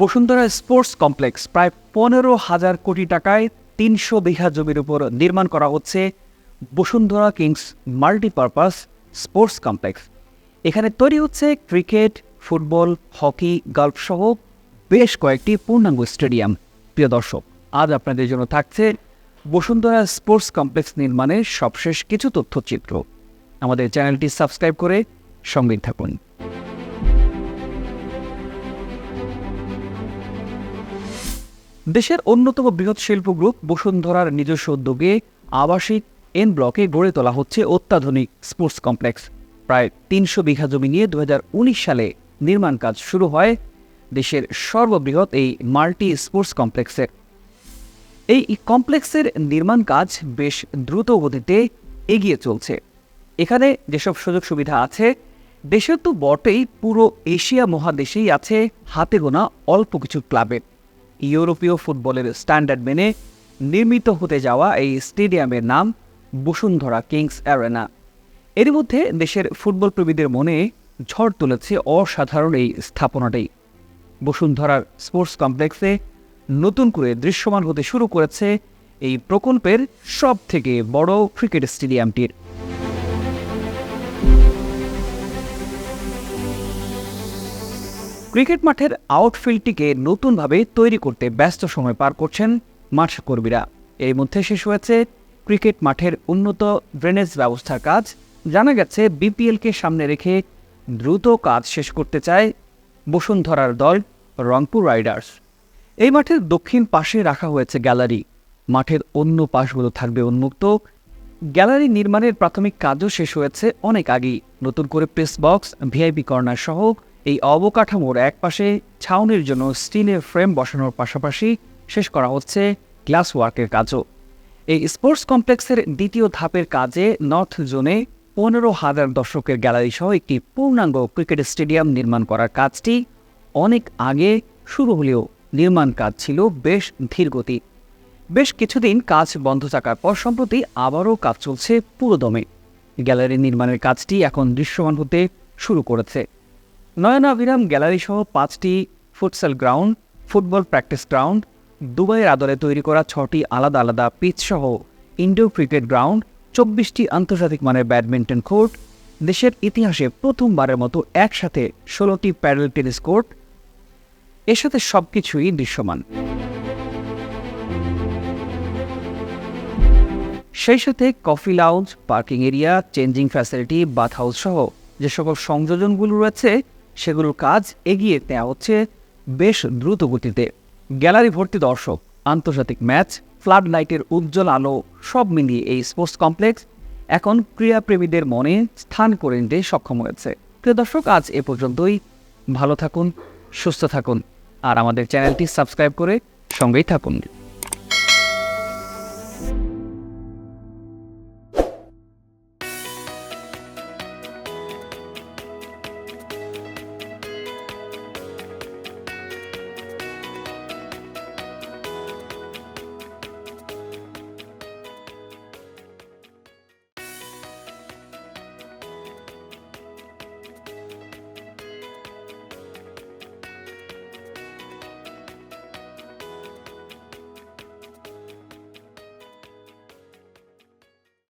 Bashundhara sports complex প্রায় পনেরো হাজার কোটি টাকায় তিনশো বিঘা জমির উপর নির্মাণ করা হচ্ছে Bashundhara Kings multipurpose sports complex. এখানে তৈরি হচ্ছে ক্রিকেট, ফুটবল, হকি, গল্ফ সহ বেশ কয়েকটি পূর্ণাঙ্গ স্টেডিয়াম। প্রিয় দর্শক, আজ আপনাদের জন্য থাকছে বসুন্ধরা স্পোর্টস কমপ্লেক্স নির্মাণের সবশেষ কিছু তথ্যচিত্র। আমাদের চ্যানেলটি সাবস্ক্রাইব করে সঙ্গে থাকুন। দেশের অন্যতম বৃহৎ শিল্প গ্রুপ বসুন্ধরার নিজস্ব উদ্যোগে আবাসিক এন ব্লকে গড়ে তোলা হচ্ছে অত্যাধুনিক স্পোর্টস কমপ্লেক্স। প্রায় তিনশো বিঘা জমি নিয়ে দু হাজার উনিশ সালে নির্মাণ কাজ শুরু হয় দেশের সর্ববৃহৎ এই মাল্টি স্পোর্টস কমপ্লেক্সের। এই কমপ্লেক্সের নির্মাণ কাজ বেশ দ্রুত গতিতে এগিয়ে চলছে। এখানে যেসব সুযোগ সুবিধা আছে, দেশের তো বটেই পুরো এশিয়া মহাদেশেই আছে হাতে গোনা অল্প কিছু ক্লাবের। ইউরোপীয় ফুটবলের স্ট্যান্ডার্ড মেনে নির্মিত হতে যাওয়া এই স্টেডিয়ামের নাম বসুন্ধরা কিংস অ্যারেনা। এর মধ্যে দেশের ফুটবল প্রেমীদের মনে ঝড় তুলেছে অসাধারণ এই স্থাপনাটি। বসুন্ধরার স্পোর্টস কমপ্লেক্সে নতুন করে দৃশ্যমান হতে শুরু করেছে এই প্রকল্পের সব থেকে বড় ক্রিকেট স্টেডিয়ামটির। ক্রিকেট মাঠের আউটফিল্ডটিকে নতুনভাবে তৈরি করতে ব্যস্ত সময় পার করছেন মাঠ কর্মীরা। এর মধ্যে শেষ হয়েছে ক্রিকেট মাঠের উন্নত ড্রেনেজ ব্যবস্থার কাজ। জানা গেছে, বিপিএলকে সামনে রেখে দ্রুত কাজ শেষ করতে চায় বসুন্ধরার দল রংপুর রাইডার্স। এই মাঠের দক্ষিণ পাশে রাখা হয়েছে গ্যালারি। মাঠের অন্য পাশগুলো থাকবে উন্মুক্ত। গ্যালারি নির্মাণের প্রাথমিক কাজও শেষ হয়েছে অনেক আগেই। নতুন করে প্রেস বক্স ভিআইপি কর্নার সহ এই অবকাঠামোর একপাশে ছাউনির জন্য স্টিলের ফ্রেম বসানোর পাশাপাশি শেষ করা হচ্ছে গ্লাস ওয়ার্কের কাজও। এই স্পোর্টস কমপ্লেক্সের দ্বিতীয় ধাপের কাজে নর্থ জোনে পনেরো হাজার দর্শকের গ্যালারি সহ একটি পূর্ণাঙ্গ ক্রিকেট স্টেডিয়াম নির্মাণ করার কাজটি অনেক আগে শুরু হলেও নির্মাণ কাজ ছিল বেশ ধীরগতি। বেশ কিছুদিন কাজ বন্ধ থাকার পর সম্প্রতি আবারও কাজ চলছে পুরোদমে। গ্যালারি নির্মাণের কাজটি এখন দৃশ্যমান হতে শুরু করেছে। নয়নাভিরাম গ্যালারি সহ পাঁচটি futsal ground, football practice ground, দুবাইয়ের আদলে তৈরি করা ছটি আলাদা আলাদা পিচ সহ ইনডোর ক্রিকেট গ্রাউন্ড, চব্বিশটি আন্তর্জাতিক মানের ব্যাডমিন্টন কোর্ট, দেশের ইতিহাসে প্রথমবারের মতো একসাথে ষোলোটি প্যারেল টেনিস কোর্ট। এর সাথে সবকিছুই দৃশ্যমান। সেই সাথে coffee lounge, parking area, changing facility, bath house সহ যে সকল সংযোজনগুলো রয়েছে সেগুলোর কাজ এগিয়ে নেওয়া হচ্ছে বেশ দ্রুত গতিতে গ্যালারি ভর্তি দর্শক, আন্তর্জাতিক ম্যাচ, ফ্লাড লাইটের উজ্জ্বল আলো, সব মিলিয়ে এই স্পোর্টস কমপ্লেক্স এখন ক্রীড়াপ্রেমীদের মনে স্থান করে নিতে সক্ষম হয়েছে। প্রিয় দর্শক, আজ এ পর্যন্তই। ভালো থাকুন, সুস্থ থাকুন, আর আমাদের চ্যানেলটি সাবস্ক্রাইব করে সঙ্গেই থাকুন।